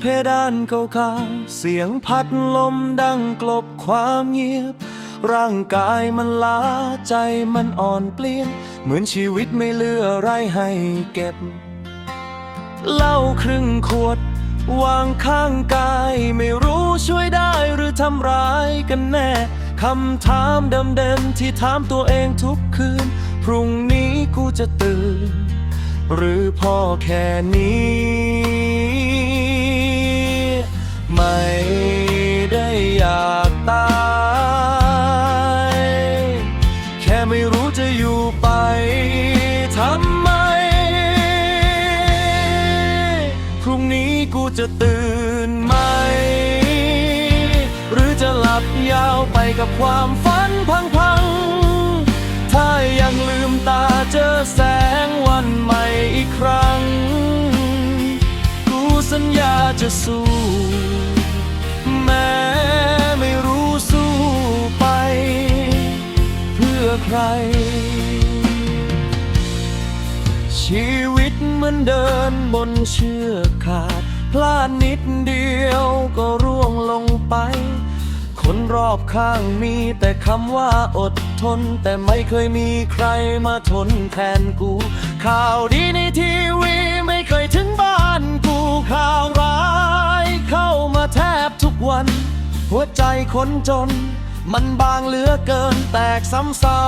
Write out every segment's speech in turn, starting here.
เพดานเก่าๆเสียงพัดลมดังกลบความเงียบ ร่างกายมันล้าใจมันอ่อนเปลี่ยน เหมือนชีวิตไม่เหลืออะไรให้เก็บเหล้าครึ่งขวด วางข้างกาย ไม่รู้ช่วยได้หรือทำร้ายกันแน่คำถามเดิมๆที่ถามตัวเองทุกคืน พรุ่งนี้กูจะตื่น หรือพอแค่นี้ ไม่ได้อยากตาย แค่ไม่รู้จะอยู่ไปทำไม พรุ่งนี้กูจะตื่นไหม หรือจะหลับยาวไปกับความฝันพังๆ ถ้ายังลืมตาเจอแสงวันใหม่ จะสู้ แม้ไม่รู้สู้ไป เพื่อใคร ชีวิตเหมือนเดินบนเชือกขาด พลาดนิดเดียวก็ร่วงลงไป คนรอบข้างมีแต่คำว่าอดทน แต่ไม่เคยมีใครมาทนแทนกู ข่าวดีในทีวี หัวใจคนจน มันบางเหลือเกินแตกซ้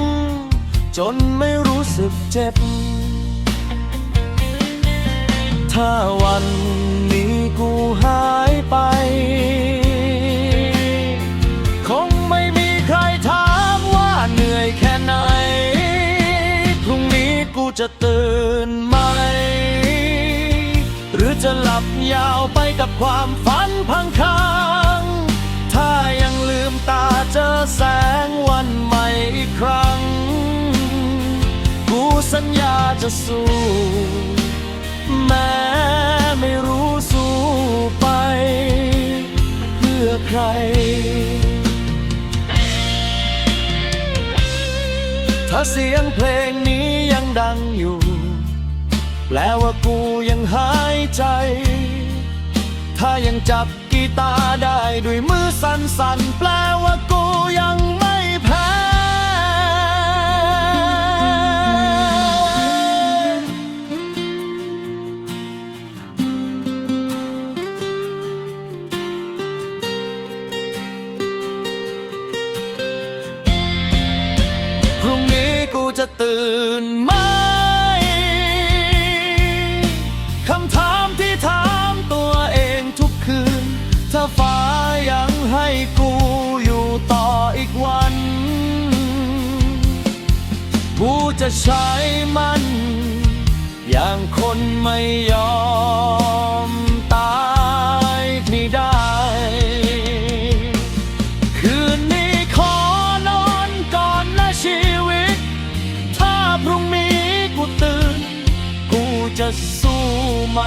ำๆ จนไม่รู้สึกเจ็บ ถ้าวันนี้กูหายไป คงไม่มีใครถามว่าเหนื่อยแค่ไหน พรุ่งนี้กูจะตื่นไหม หรือจะหลับยาวไปกับความฝันพังค้าง ตาเจอแสงวันใหม่อีกครั้ง กูสัญญาจะสู้ แม้ไม่รู้สู้ไป เพื่อใครถ้าเสียงเพลงนี้ยังดังอยู่ แปลว่ากูยังหายใจ ถ้ายังจับกีตาร์ได้ด้วยมือสั่นๆแปลว่ากูยังไม่แพ้พรุ่งนี้กูจะตื่นมค จะใช้มัน อย่างคนไม่ยอมตายนี่ได้ คืนนี้ขอนอนก่อนนะชีวิต ถ้าพรุ่งนี้กูตื่น กูจะสู้ไหม